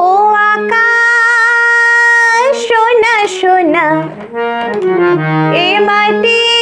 ও আকাশ সোনা সোনা এ মাটি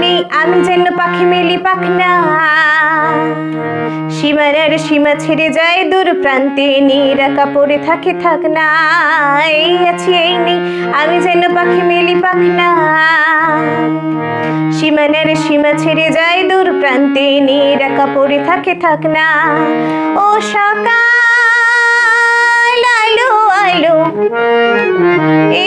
আছি আমি যেন পাখি মেলি পাখনা সীমা ছেড়ে যায় দূর প্রান্তে নিরাকা পড়ে থাকে থাক না। এই আছি, এই নেই, আমি যেন পাখি মেলি পাখনা সীমা ছেড়ে যায় দূর প্রান্তে নিরাকা পড়ে থাকে থাক না। ও সকাল, আলো আলো এ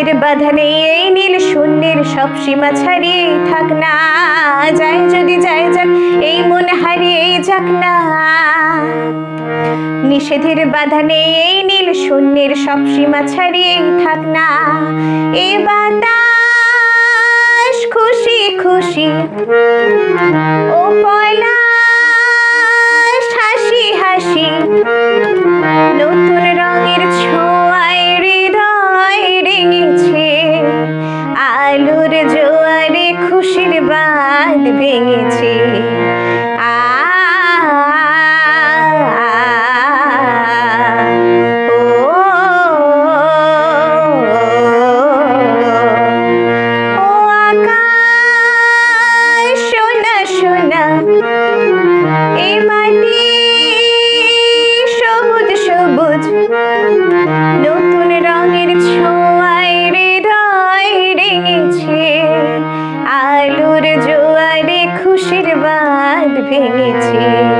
নিষেধের বাধা নেই এই নীল শূন্যের সব সীমা ছাড়িয়ে থাক না। যাই যদি যাই যাক, এই মনে হারিয়ে যাক না। নিষেধের বাধা নেই এই নীল শূন্যের সব সীমা ছাড়িয়ে থাক না। এ বাতাস খুশি খুশি। ও পলাশ ভেঙেছে